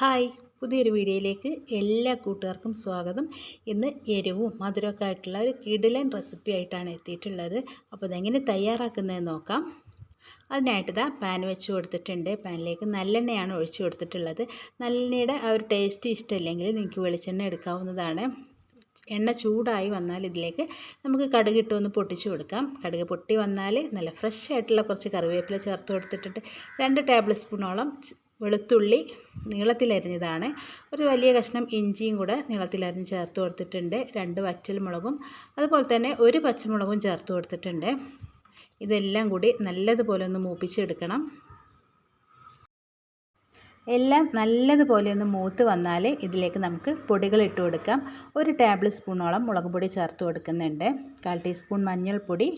Hi പുതിയൊരു വീഡിയോയിലേക്ക് എല്ലാ കൂട്ടുകാർക്കും സ്വാഗതം. ഇന്ന് എരിവും മധുരമൊക്കെ ആയിട്ടുള്ള ഒരു കിടിലൻ റെസിപ്പി ആയിട്ടാണ് എത്തിയിട്ടുള്ളത്. അപ്പോൾ ഇതെങ്ങനെ തയ്യാറാക്കുന്നതെന്ന് നോക്കാം. അതിനായിട്ട് ഇതാ പാൻ വെച്ച് കൊടുത്തിട്ടുണ്ട്. പാനിലേക്ക് നല്ലെണ്ണയാണ് ഒഴിച്ചു കൊടുത്തിട്ടുള്ളത്. നല്ലെണ്ണയുടെ ആ ഒരു ടേസ്റ്റ് ഇഷ്ടമില്ലെങ്കിൽ നിങ്ങൾക്ക് വെളിച്ചെണ്ണ എടുക്കാവുന്നതാണ്. എണ്ണ ചൂടായി വന്നാൽ ഇതിലേക്ക് നമുക്ക് കടുക് ഇട്ടൊന്ന് പൊട്ടിച്ചു കൊടുക്കാം. കടുക് പൊട്ടി വന്നാൽ നല്ല ഫ്രഷ് ആയിട്ടുള്ള കുറച്ച് കറിവേപ്പില ചേർത്ത് കൊടുത്തിട്ടുണ്ട്. രണ്ട് ടേബിൾ സ്പൂണോളം വെളുത്തുള്ളി നീളത്തിലരിഞ്ഞതാണ്. ഒരു വലിയ കഷ്ണം ഇഞ്ചിയും കൂടെ നീളത്തിലരിഞ്ഞ് ചേർത്ത് കൊടുത്തിട്ടുണ്ട്. രണ്ട് വറ്റൽമുളകും അതുപോലെ തന്നെ ഒരു പച്ചമുളകും ചേർത്ത് കൊടുത്തിട്ടുണ്ട്. ഇതെല്ലാം കൂടി നല്ലതുപോലെ ഒന്ന് മൂപ്പിച്ചെടുക്കണം. എല്ലാം നല്ലതുപോലെ ഒന്ന് മൂത്ത് വന്നാൽ ഇതിലേക്ക് നമുക്ക് പൊടികൾ ഇട്ട് കൊടുക്കാം. ഒരു ടേബിൾ സ്പൂണോളം മുളക് പൊടി ചേർത്ത് കൊടുക്കുന്നുണ്ട്. കാൽ ടീസ്പൂൺ മഞ്ഞൾപ്പൊടി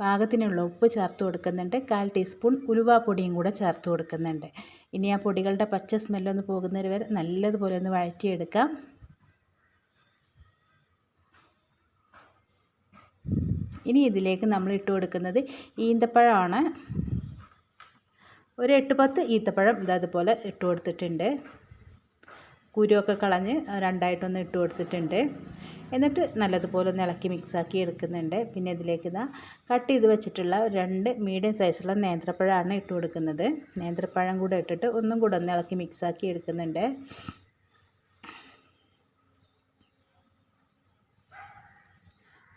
പാകത്തിനുള്ള ഉപ്പ് ചേർത്ത് കൊടുക്കുന്നുണ്ട്. കാൽ ടീസ്പൂൺ ഉലുവാപ്പൊടിയും കൂടെ ചേർത്ത് കൊടുക്കുന്നുണ്ട്. ഇനി ആ പൊടികളുടെ പച്ച സ്മെല്ലൊന്ന് പോകുന്നവർ വരെ നല്ലതുപോലെ ഒന്ന് വഴറ്റിയെടുക്കാം. ഇനി ഇതിലേക്ക് നമ്മൾ ഇട്ട് കൊടുക്കുന്നത് ഈന്തപ്പഴമാണ്. ഒരു എട്ട് പത്ത് ഈത്തപ്പഴം ഇതതുപോലെ ഇട്ട് കൊടുത്തിട്ടുണ്ട്. കുരുവൊക്കെ കളഞ്ഞ് രണ്ടായിട്ടൊന്ന് ഇട്ട് കൊടുത്തിട്ടുണ്ട്. എന്നിട്ട് നല്ലതുപോലെ ഒന്ന് ഇളക്കി മിക്സാക്കി എടുക്കുന്നുണ്ട്. പിന്നെ ഇതിലേക്ക് ഇതാ കട്ട് ചെയ്ത് വെച്ചിട്ടുള്ള രണ്ട് മീഡിയം സൈസുള്ള നേന്ത്രപ്പഴമാണ് ഇട്ട് കൊടുക്കുന്നത്. നേന്ത്രപ്പഴം കൂടെ ഇട്ടിട്ട് ഒന്നും കൂടെ ഒന്ന് ഇളക്കി മിക്സാക്കി എടുക്കുന്നുണ്ട്.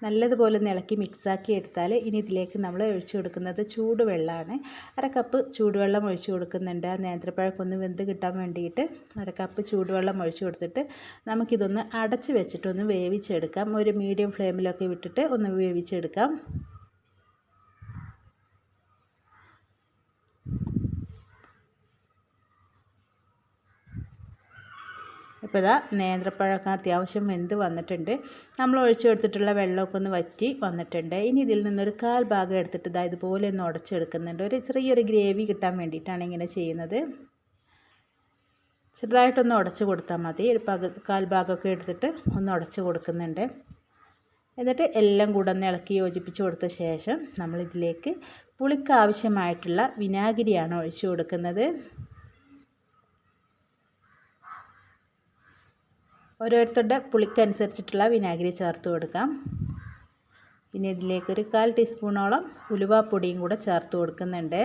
നല്ലതുപോലെ ഒന്ന് ഇളക്കി മിക്സാക്കി എടുത്താൽ ഇനി ഇതിലേക്ക് നമ്മൾ ഒഴിച്ചു കൊടുക്കുന്നത് ചൂടുവെള്ളമാണ്. അര കപ്പ് ചൂടുവെള്ളം ഒഴിച്ചു കൊടുക്കുന്നുണ്ട്. ആ നേന്ത്രപ്പഴക്കൊന്ന് വെന്ത് കിട്ടാൻ വേണ്ടിയിട്ട് അര കപ്പ് ചൂടുവെള്ളം ഒഴിച്ചു കൊടുത്തിട്ട് നമുക്കിതൊന്ന് അടച്ച് വെച്ചിട്ടൊന്ന് വേവിച്ചെടുക്കാം. ഒരു മീഡിയം ഫ്ലെയിമിലൊക്കെ വിട്ടിട്ട് ഒന്ന് വേവിച്ചെടുക്കാം. ഇപ്പോൾ ഇതാ നേന്ത്രപ്പഴമൊക്കെ അത്യാവശ്യം വെന്ത് വന്നിട്ടുണ്ട്. നമ്മൾ ഒഴിച്ചു കൊടുത്തിട്ടുള്ള വെള്ളമൊക്കെ ഒന്ന് വറ്റി വന്നിട്ടുണ്ട്. ഇനി ഇതിൽ നിന്നൊരു കാൽ ഭാഗം എടുത്തിട്ട് ഇതാ ഇതുപോലെ ഒന്ന് ഉടച്ചെടുക്കുന്നുണ്ട്. ഒരു ചെറിയൊരു ഗ്രേവി കിട്ടാൻ വേണ്ടിയിട്ടാണ് ഇങ്ങനെ ചെയ്യുന്നത്. ചെറുതായിട്ടൊന്ന് ഉടച്ചു കൊടുത്താൽ മതി. ഒരു പക കാൽ ഭാഗമൊക്കെ എടുത്തിട്ട് ഒന്ന് ഉടച്ചു കൊടുക്കുന്നുണ്ട്. എന്നിട്ട് എല്ലാം കൂടെ ഒന്ന് ഇളക്കി യോജിപ്പിച്ച് കൊടുത്ത ശേഷം നമ്മളിതിലേക്ക് പുളിക്ക് ആവശ്യമായിട്ടുള്ള വിനാഗിരിയാണ് ഒഴിച്ചു കൊടുക്കുന്നത്. ഓരോരുത്തരുടെ പുളിക്കനുസരിച്ചിട്ടുള്ള വിനാഗിരി ചേർത്ത് കൊടുക്കാം. പിന്നെ ഇതിലേക്ക് ഒരു കാൽ ടീസ്പൂണോളം ഉലുവാപ്പൊടിയും കൂടെ ചേർത്ത് കൊടുക്കുന്നുണ്ട്.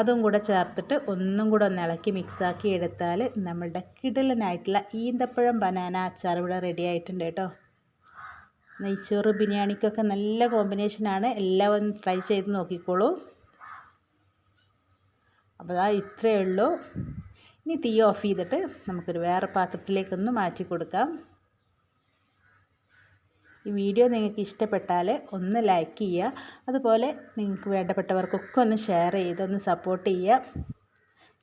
അതും കൂടെ ചേർത്തിട്ട് ഒന്നും കൂടെ ഒന്ന് ഇളക്കി മിക്സാക്കി എടുത്താൽ നമ്മളുടെ കിടലനായിട്ടുള്ള ഈന്തപ്പഴം ബനാന അച്ചാർ ഇവിടെ റെഡി ആയിട്ടുണ്ട് കേട്ടോ. നെയ്ച്ചോറ് ബിരിയാണിക്കൊക്കെ നല്ല കോമ്പിനേഷനാണ് എല്ലാവരും ട്രൈ ചെയ്ത് നോക്കിക്കോളൂ. അപ്പോൾ അതാ ഇത്രയേ ഉള്ളൂ. ഇനി തീ ഓഫ് ചെയ്തിട്ട് നമുക്കൊരു വേറെ പാത്രത്തിലേക്കൊന്ന് മാറ്റി കൊടുക്കാം. ഈ വീഡിയോ നിങ്ങൾക്ക് ഇഷ്ടപ്പെട്ടാൽ ഒന്ന് ലൈക്ക് ചെയ്യുക. അതുപോലെ നിങ്ങൾക്ക് വേണ്ടപ്പെട്ടവർക്കൊക്കെ ഒന്ന് ഷെയർ ചെയ്ത് ഒന്ന് സപ്പോർട്ട് ചെയ്യുക.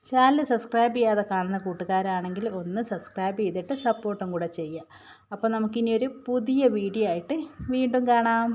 ചാനൽ സബ്സ്ക്രൈബ് ചെയ്യാതെ കാണുന്ന കൂട്ടുകാരാണെങ്കിൽ ഒന്ന് സബ്സ്ക്രൈബ് ചെയ്തിട്ട് സപ്പോർട്ടും കൂടെ ചെയ്യുക. അപ്പോൾ നമുക്കിനി ഒരു പുതിയ വീഡിയോ ആയിട്ട് വീണ്ടും കാണാം.